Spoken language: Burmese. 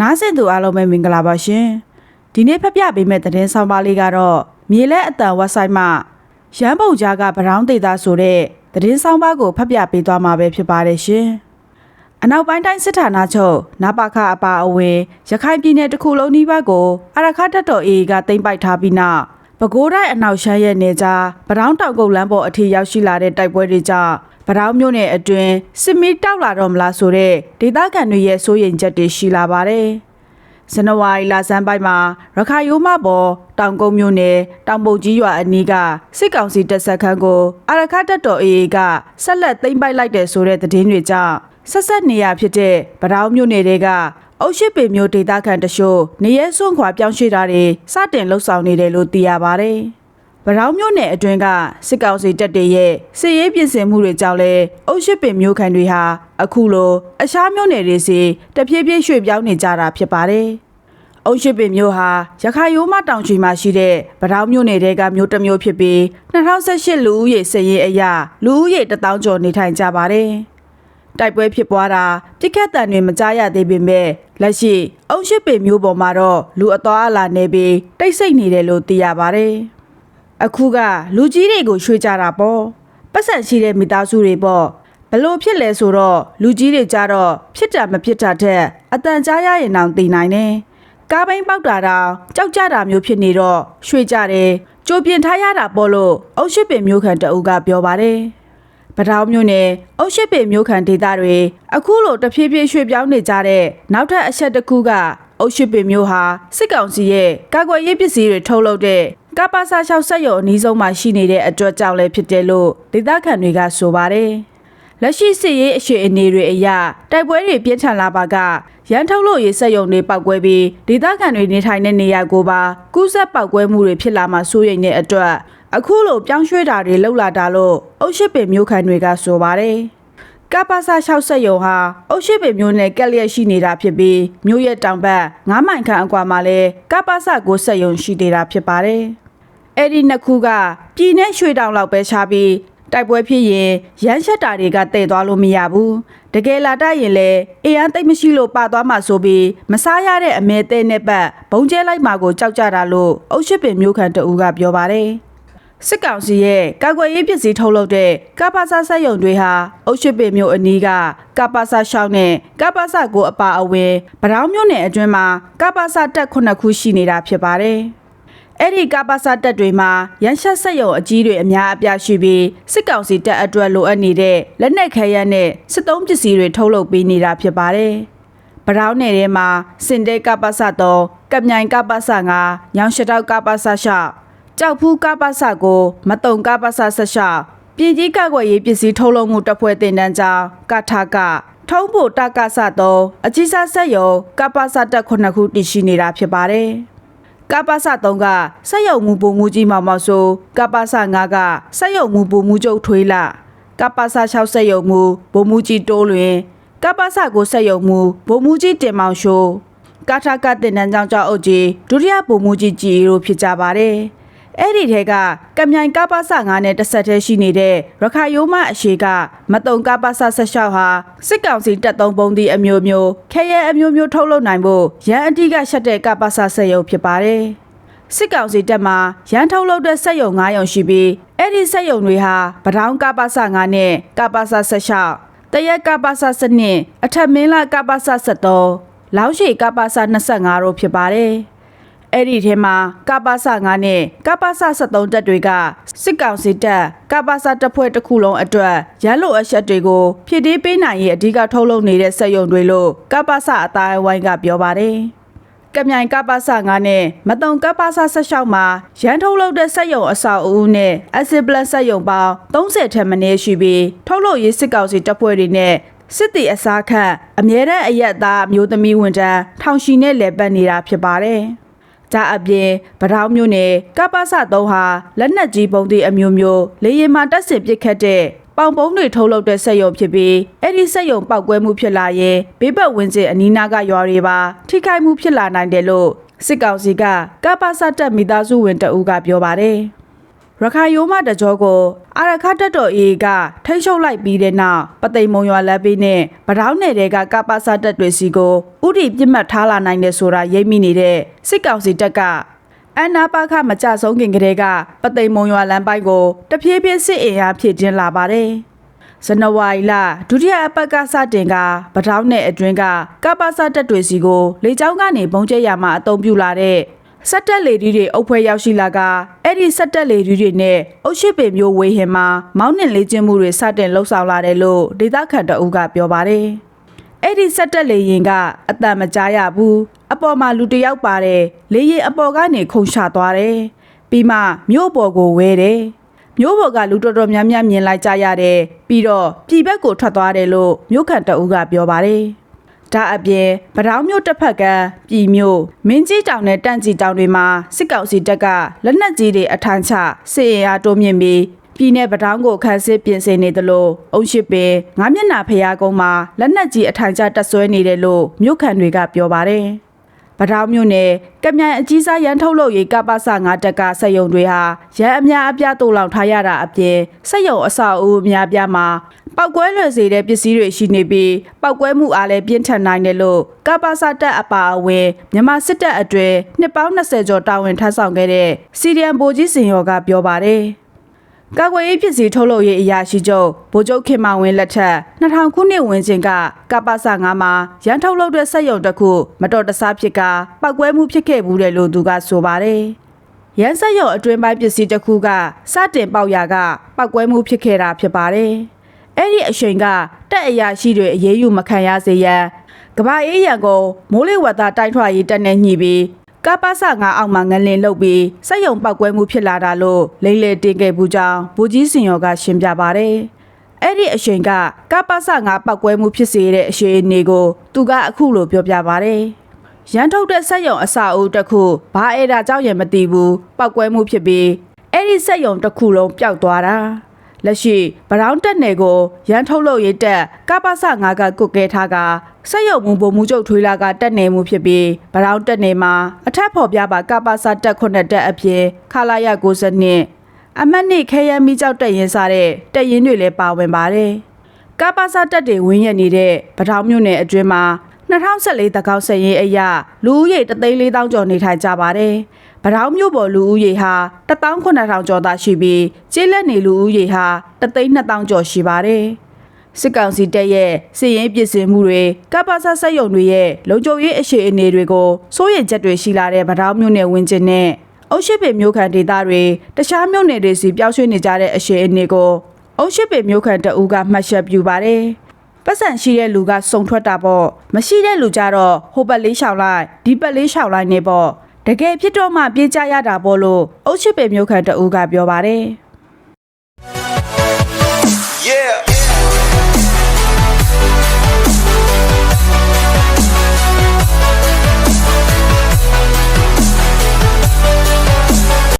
နားဆင်သူအားလုံးပဲမင်္ဂလာပါရှင်ဒီနေ့ဖတ်ပြပေးမယ့်သတင်းဆောင်ပါလေးကတော့မြေလဲအတန် website မှာရန်ပုံကြားကဗရောင်းဒေတာဆိုတဲ့သတင်းဆောင်ပါကိုဖတ်ပြပေးသွားမှာပဲဖြစ်ပါတယ်ရှင်အနောက်ပိုင်းတိုင်းစစ်ဌာနချုပ်နပခအပါအဝင်ရခိုင်ပြည်နယ်တစ်ခုလုံးနီးပါးကိုအရခတ်တပ်တော် AA ကတင်ပိုက်ထားပြီးနောက် ပဲခူးတိုင်းအနောက်ရှမ်းရဲ့နေကြားဗရောင်းတောက်ကုတ်လမ်းပေါ်အထိရောက်ရှိလာတဲ့တိုက်ပွဲတွေကြောင့်ဗရောင်းမြို့နယ်အတွင်းစစ်မီတောက်လာတော့မလားဆိုတဲ့ဒေသခံတွေရဲ့စိုးရိမ်ချက်တွေရှိလာပါတယ်။ဇန်နဝါရီလဆန်းပိုင်းမှာရခိုင်ရိုးမပေါ်တောင်ကုန်းမြို့နယ်တောင်ပုတ်ကြီးရွာအနီးကစစ်ကောင်စီတပ်စခန်းကိုအရခတ်တပ်တော် AA ကဆက်လက်သိမ်းပိုက်လိုက်တဲ့ဆိုတဲ့သတင်းတွေကြောင့်ဆက်ဆက်နေရဖြစ်တဲ့ဗရောင်းမြို့နယ်တွေက အုတ်ရှိပေမျိုးဒေသခံတချို့နေရဲစွန့်ခွာပြောင်းရွှေ့တာတွေစတင်လှုပ်ဆောင်နေတယ်လို့သိရပါတယ်။ဗရောင်းမြို့နယ်အတွင်းကစစ်ကောင်စီတပ်တွေရဲ့စစ်ရေးပြင်ဆင်မှုတွေကြောင့်လဲအုပ်ရှိပင်မျိုးခံတွေဟာအခုလိုအရှားမြို့နယ်တွေစီတဖြည်းဖြည်းရွှေ့ပြောင်းနေကြတာဖြစ်ပါတယ်။အုပ်ရှိပင်မျိုးဟာရခိုင်ရိုးမတောင်ချီမှာရှိတဲ့ဗရောင်းမြို့နယ်တဲကမျိုးတစ်မျိုးဖြစ်ပြီး2018လူဦးရေစည်ရေးအရလူဦးရေ1000ကျော်နေထိုင်ကြပါတယ်။ တိုက်ပွဲဖြစ်ပွားတာပြစ်ခတ်တံတွေမကြားရသေးပေမဲ့လက်ရှိအုံရှိပေမျိုးပေါ်မှာတော့လူအသွားအလာနေပြီးတိတ်ဆိတ်နေတယ်လို့သိရပါတယ်။အခုကလူကြီးတွေကိုရွှေ့ကြတာပေါ့ပတ်စံရှိတဲ့မိသားစုတွေပေါ့ဘလို့ဖြစ်လဲဆိုတော့လူကြီးတွေကြတော့ဖြစ်တာမဖြစ်တာတဲ့အတန်ကြားရရင်တောင်သိနိုင်တယ်။ကားဘိန်းပေါက်တာတောင်ကြောက်ကြတာမျိုးဖြစ်နေတော့ရွှေ့ကြတယ်ကြိုပြင်ထားရတာပေါ့လို့အုံရှိပင်မျိုးခံတအုပ်ကပြောပါတယ်။ ပထောင်မြို့နယ်အုတ်ရှိပေမြို့ခံဒေသတွေအခုလိုတဖြည်းဖြည်းရွှေ့ပြောင်းနေကြတဲ့နောက်ထပ်အချက်တစ်ခုကအုတ်ရှိပေမြို့ဟာစစ်ကောင်စီရဲ့ကာကွယ်ရေးပစ္စည်းတွေထုတ်လုပ်တဲ့ကပ္ပစာ၆ဆက်ရုံအနီးဆုံးမှာရှိနေတဲ့အတွက်ကြောင့်လည်းဖြစ်တယ်လို့ဒေသခံတွေကဆိုပါတယ်။လက်ရှိစစ်ရေးအခြေအနေတွေအရတိုက်ပွဲတွေပြင်းထန်လာပါကရန်ထုတ်လို့ရေးဆက်ရုံတွေပောက်ကွဲပြီးဒေသခံတွေနေထိုင်တဲ့နေရာကိုပါကူးဆက်ပောက်ကွဲမှုတွေဖြစ်လာမှစိုးရိမ်တဲ့အတွက် အခုလိုပြောင်းရွှေ့တာတွေလှုပ်လာတာလို့အုတ်ရှိပင်မျိုးခံတွေကဆိုပါတယ်။ကပ္ပစာ60ရုံဟာအုတ်ရှိပင်မျိုးနဲ့ကက်လျက်ရှိနေတာဖြစ်ပြီးမျိုးရဲ့တောင်ဘက်9မိုင်ခန့်အကွာမှာလဲကပ္ပစာ60ရုံရှိနေတာဖြစ်ပါတယ်။အဲ့ဒီနှစ်ခုကပြည်내ရွှေတောင်လောက်ပဲခြားပြီးတိုက်ပွဲဖြစ်ရင်ရမ်းချက်တာတွေကတည်သွားလို့မရဘူးတကယ်လာတိုက်ရင်လေအရန်တိတ်မရှိလို့ပါသွားမှဆိုပြီးမစားရတဲ့အမဲတဲ့နဲ့ပတ်ဘုံကျဲလိုက်မှာကိုကြောက်ကြတာလို့အုတ်ရှိပင်မျိုးခံတအူးကပြောပါတယ် စစ်ကောင်စီရဲ့ကာကွယ်ရေးပစ္စည်းထုတ်လုပ်တဲ့ကပ္ပစာဆက်ယုံတွေဟာအုတ်ရှိပင်မျိုးအနီးကကပ္ပစာရှောင်းနဲ့ကပ္ပစာကိုအပါအဝင်ဗရောင်းမျိုးနယ်အတွင်းမှာကပ္ပစာတက်ခုနှစ်ခုရှိနေတာဖြစ်ပါတယ်။အဲ့ဒီကပ္ပစာတက်တွေမှာရန်ရှက်ဆက်ယုံအကြီးတွေအများအပြားရှိပြီးစစ်ကောင်စီတပ်အတွက်လိုအပ်နေတဲ့လက်နက်ခဲယမ်းနဲ့စစ်သုံးပစ္စည်းတွေထုတ်လုပ်ပေးနေတာဖြစ်ပါတယ်။ဗရောင်းနယ်ထဲမှာစင်တဲကပ္ပစာ3ကပ်မြိုင်ကပ္ပစာ5ညောင်ရှတောက်ကပ္ပစာ6 ကြောက်ဖူးကပ္ပစကိုမတုံကပ္ပစဆက်ရှပြည်ကြီးကကွယ်ရေးပစ္စည်းထုတ်လုပ်မှုတပ်ဖွဲ့တင်တန်းကြောင်းကထကထုံးဖို့တကဆသုံးအကြီးစားဆက်ယုံကပ္ပစတက်ခုနှစ်ခုတည်ရှိနေတာဖြစ်ပါတယ်။ကပ္ပစ3ကဆက်ယုံမှုပုံမှုကြီးမောင်မောင်ဆိုကပ္ပစ5ကဆက်ယုံမှုပုံမှုကျုပ်ထွေးလာကပ္ပစ6ဆက်ယုံမှုပုံမှုကြီးတိုးလွင်ကပ္ပစ9ဆက်ယုံမှုပုံမှုကြီးတင်မောင်ရှိုးကာထကတင်တန်းကြောင်းကြောင့်အုပ်ကြီးဒုတိယပုံမှုကြီးကြီးတို့ဖြစ်ကြပါတယ်။ အဲ့ဒီထဲကကမြိုင်ကပ္ပစ9နဲ့တစ်ဆက်တည်းရှိနေတဲ့ရခိုင်ရိုးမအရှိကမတုံကပ္ပစ16ဟာစစ်ကောင်စီတပ်သုံးပုံးသည့်အမျိုးမျိုးခဲရဲအမျိုးမျိုးထုတ်လုပ်နိုင်ဖို့ရန်အတိကရှက်တဲ့ကပ္ပစဆက်ရုပ်ဖြစ်ပါတယ်။စစ်ကောင်စီတပ်မှာရန်ထုတ်လုပ်တဲ့စက်ရုံ9ရုံရှိပြီးအဲ့ဒီစက်ရုံတွေဟာပထောင်ကပ္ပစ9နဲ့ကပ္ပစ16တရက်ကပ္ပစ7အထက်မင်းလာကပ္ပစ73လောင်းရှိကပ္ပစ25တို့ဖြစ်ပါတယ်။ အဲ့ဒီထဲမှာကပ္ပစ9နဲ့ကပ္ပစ73တက်တွေကစစ်ကောင်စီတပ်ကပ္ပစတပ်ဖွဲ့တစ်ခုလုံးအတွက်ရန်လိုအချက်တွေကိုဖြည့်တင်းပေးနိုင်ရေးအဓိကထုတ်လုပ်နေတဲ့စက်ရုံတွေလို့ကပ္ပစအတိုင်းဝိုင်းကပြောပါတယ်ကမြိုင်ကပ္ပစ9နဲ့မတုံကပ္ပစ16မှာရန်ထုတ်လုပ်တဲ့စက်ရုံအဆောက်အဦနဲ့ acid plus စက်ရုံပေါင်း30ထက်မနည်းရှိပြီးထုတ်လုပ်ရေးစစ်ကောင်စီတပ်ဖွဲ့တွေနဲ့စစ်တီအစားခန့်အမြဲတမ်းအရက်သားမျိုးသမီးဝန်ထမ်းထောင်ချီနဲ့လဲပတ်နေတာဖြစ်ပါတယ်။ ဒါအပြင်ဗထောင်းမျိုးနယ်ကပ္ပစ3ဟာလက်နက်ကြီးပုံသည့်အမျိုးမျိုးလေရင်မှတက်ဆင်ပစ်ခတ်တဲ့ပေါင်ပုံးတွေထုတ်လုပ်တဲ့စက်ရုံဖြစ်ပြီးအဲ့ဒီစက်ရုံပောက်ကွဲမှုဖြစ်လာရင်ဘေးပတ်ဝန်းကျင်အနီးနားကရွာတွေပါထိခိုက်မှုဖြစ်လာနိုင်တယ်လို့စစ်ကောင်စီကကပ္ပစတက်မိသားစုဝင်တအူးကပြောပါတယ် ရခိုင်ရိုးမတကြောကိုအာရခတက်တော်အေကထိတ်ရှုပ်လိုက်ပြီးတဲ့နောက်ပသိမ်မုံရွာလက်ပေးနဲ့ဗတောင်းနယ်တွေကကပ္ပစတက်တွေစီကိုဥတီပြစ်မှတ်ထားလာနိုင်တယ်ဆိုတာရိပ်မိနေတဲ့စစ်ကောင်စီတပ်ကအန်နာပါခမကြဆုံးခင်ကလေးကပသိမ်မုံရွာလမ်းပိုင်းကိုတဖြည်းဖြည်းစစ်အင်အားဖြည့်တင်းလာပါတယ်ဇန်နဝါရီလဒုတိယအပတ်ကစတင်ကပထောင်းနယ်အတွင်းကကပ္ပစတက်တွေစီကိုလေကြောင်းကနေဘုံကျဲရမှာအုံပြူလာတဲ့ စက်တက်လေဒီတွေအုပ်ဖွဲ့ရောက်ရှိလာကအဲ့ဒီစက်တက်လေဒီတွေနဲ့အုတ်ရှိပေမျိုးဝေဟင်မှာမောင်းနှင်လေးကျင်းမှုတွေစတင်လှုပ်ဆောင်လာတယ်လို့ဒေသခံတအုပ်ကပြောပါတယ်။အဲ့ဒီဆက်တက်လေရင်ကအတန်မကြားရဘူးအပေါ်မှာလူတစ်ယောက်ပါတယ်လေရင်အပေါ်ကနေခုန်ချသွားတယ်ပြီးမှမြို့ပေါ်ကိုဝဲတယ်မြို့ပေါ်ကလူတော်တော်များများမြင်လိုက်ကြရတယ်ပြီးတော့ပြည်ဘက်ကိုထွက်သွားတယ်လို့မြို့ခံတအုပ်ကပြောပါတယ် ဒါအပြင်ဗတောင်းမြို့တစ်ဖက်ကပြည်မြို့မင်းကြီးတောင်နဲ့တန့်ကြီးတောင်တွေမှာစစ်ကောင်စီတပ်ကလက်နက်ကြီးတွေအထမ်းချစစ်ရင်အားတိုးမြင့်ပြီးပြည်내ပထောင်းကိုခန်းစစ်ပြင်ဆင်နေသလိုအုံရှိပင်ငါးမျက်နှာဖျားကုန်းမှာလက်နက်ကြီးအထိုင်ကျတက်ဆွဲနေတယ်လို့မြို့ခံတွေကပြောပါတယ်။ပထောင်းမြို့နယ်ကမြိုင်အကြီးစားရန်ထုတ်လုပ်ရေးကပ္ပစငါတက်ကစက်ယုံတွေဟာရန်အများအပြားတူလောင်ထားရတာအပြင်စက်ယုံအဆောက်အဦအများပြားမှာ ပောက်ကွဲလွယ်စေတဲ့ပစ္စည်းတွေရှိနေပြီးပောက်ကွဲမှုအားလည်းပြင်းထန်နိုင်တယ်လို့ကပ္ပစတက်အပါအဝင်မြန်မာစစ်တပ်အတွင်းနှစ်ပေါင်း20ကျော်တာဝန်ထမ်းဆောင်ခဲ့တဲ့စီရီယန်ဗိုလ်ကြီးစင်ရော်ကပြောပါတယ်။ကာကွယ်ရေးပစ္စည်းထုတ်လုပ်ရေးအရာရှိချုပ်ဗိုလ်ချုပ်ခင်မောင်ဝင်းလက်ထက်2000ခုနှစ်ဝန်းကျင်ကကပ္ပစ9မှာရန်ထုတ်လုပ်တဲ့စက်ရုံတစ်ခုမတော်တဆဖြစ်ကပောက်ကွဲမှုဖြစ်ခဲ့ဘူးတယ်လို့သူကဆိုပါတယ်။ရန်စက်ရုံအတွင်းပိုင်းပစ္စည်းတစ်ခုကစတင်ပေါက်ရာကပောက်ကွဲမှုဖြစ်ခဲ့တာဖြစ်ပါတယ်။ အဲ့ဒီအချိန်ကတက်အရာရှိတွေအရေးယူမခံရစေရန်ကဘာအေးရန်ကိုမိုးလေဝသတိုင်းထွာရေးတက်နဲ့ညှိပြီးကပ္ပစငါအောက်မှာငလင်လုတ်ပြီးစက်ယုံပောက်ကွဲမှုဖြစ်လာတာလို့လိမ့်လေတင်ခဲ့ဘူးကြောင်းဗိုလ်ကြီးစင်ရောကရှင်းပြပါဗျ။အဲ့ဒီအချိန်ကကပ္ပစငါပောက်ကွဲမှုဖြစ်စေတဲ့အရှိအနေကိုသူကအခုလိုပြောပြပါဗျ။ရန်ထုတ်တဲ့စက်ယုံအစာအုပ်တစ်ခုဘာအဲ့ဒါကြောင့်ရင်မသိဘူးပောက်ကွဲမှုဖြစ်ပြီးအဲ့ဒီစက်ယုံတစ်ခုလုံးပျောက်သွားတာ။ လက်ရှိဗရောင်းတက်နယ်ကိုရန်ထုတ်လို့ရတဲ့ကပ္ပစငါကကုတ်ကဲထားကစက်ရုပ်မှုပုံမှုချုပ်ထွေးလာကတက်နေမှုဖြစ်ပြီးဗရောင်းတက်နေမှာအထက်ဖော်ပြပါကပ္ပစတက်ခုနှစ်တက်အပြင်ခလာရ90နှစ်အမတ်နှစ်ခဲရမီကြောက်တက်ရင်စားတဲ့တက်ရင်တွေလည်းပါဝင်ပါတယ်ကပ္ပစတက်တွေဝင်းရနေတဲ့ဗရောင်းမြို့နယ်အတွင်းမှာ2014တကောက်ဆက်ရင်အရလူဦးရေ34000ကျော်နေထိုင်ကြပါတယ် ဗရောင်းမြို့ပေါ်လူဦးရေဟာ18000ကျော်သာရှိပြီးကျေးလက်နေလူဦးရေဟာ32000ကျော်ရှိပါတယ်။စစ်ကောင်စီတပ်ရဲ့စစ်ရေးပစ်စင်မှုတွေကပ္ပဆဆက်ယုံတွေရဲ့လုံခြုံရေးအခြေအနေတွေကိုစိုးရိမ်ချက်တွေရှိလာတဲ့ဗရောင်းမြို့နယ်ဝင်းကျင်နဲ့အုတ်ရှိပေမြို့ခံဒေသတွေတခြားမြို့နယ်တွေစီပြောင်းရွှေ့နေကြတဲ့အခြေအနေကိုအုတ်ရှိပေမြို့ခံတအူးကမှတ်ချက်ပြုပါတယ်။ပတ်စံရှိတဲ့လူကစုံထွက်တာပေါ့မရှိတဲ့လူကြတော့ဟိုဘက်လေးရှောင်လိုက်ဒီဘက်လေးရှောင်လိုက်နေပေါ့ တကယ်ဖြစ်တော့မှပြေးကြရတာပေါ့လို့အုတ်ချစ်ပေမျိုးခံတအူးကပြောပါတယ် Yeah.